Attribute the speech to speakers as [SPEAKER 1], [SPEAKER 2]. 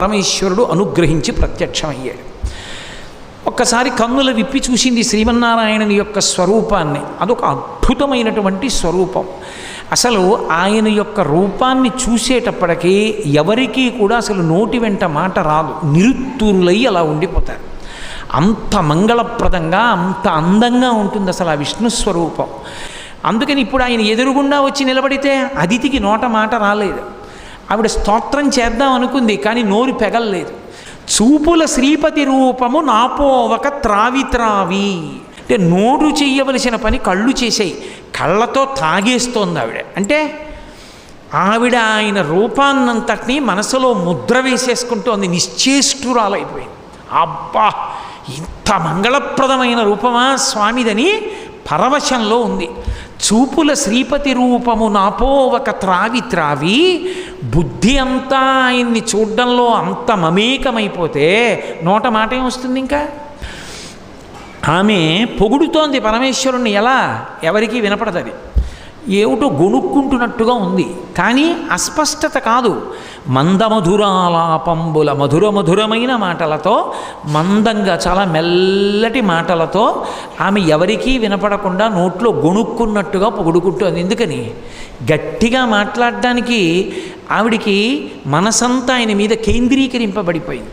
[SPEAKER 1] పరమేశ్వరుడు అనుగ్రహించి ప్రత్యక్షమయ్యాడు. ఒక్కసారి కన్నుల విప్పి చూసింది శ్రీమన్నారాయణుని యొక్క స్వరూపాన్ని. అదొక అద్భుతమైనటువంటి స్వరూపం. అసలు ఆయన యొక్క రూపాన్ని చూసేటప్పటికీ ఎవరికీ కూడా అసలు నోటి వెంట మాట రాదు. నిరుత్తూరులై అలా ఉండిపోతారు. అంత మంగళప్రదంగా అంత అందంగా ఉంటుంది అసలు ఆ విష్ణు స్వరూపం. అందుకని ఇప్పుడు ఆయన ఎదురుగుండా వచ్చి నిలబడితే అతిథికి నోట మాట రాలేదు. ఆవిడ స్తోత్రం చేద్దాం అనుకుంది కానీ నోరు పెగల్లేదు. చూపుల శ్రీపతి రూపము నాపోవక త్రావి త్రావి. అంటే నోరు చేయవలసిన పని కళ్ళు చేసాయి కళ్ళతో తాగేస్తోంది ఆవిడ. అంటే ఆవిడ ఆయన రూపాన్నంతటినీ మనసులో ముద్ర వేసేసుకుంటోంది నిశ్చేష్టురాలైపోయింది. అబ్బా ఇంత మంగళప్రదమైన రూపమా స్వామిదని పరవశంలో ఉంది. చూపుల శ్రీపతి రూపము నాపోవక త్రావి త్రావి బుద్ధి అంతా ఆయన్ని చూడడంలో అంత మమేకమైపోతే నోట మాట ఏమొస్తుంది ఇంకా ఆమె పొగుడుతోంది పరమేశ్వరుణ్ణి. ఎలా? ఎవరికీ వినపడదది. ఏమిటో గొణుక్కుంటున్నట్టుగా ఉంది. కానీ అస్పష్టత కాదు. మందమధురాలాపంబుల మధుర మధురమైన మాటలతో మందంగా చాలా మెల్లటి మాటలతో ఆమె ఎవరికీ వినపడకుండా నోట్లో గొణుక్కున్నట్టుగా పొగుడుకుంటుంది ఎందుకని? గట్టిగా మాట్లాడడానికి ఆవిడికి మనసంతా ఆయన మీద కేంద్రీకరింపబడిపోయింది.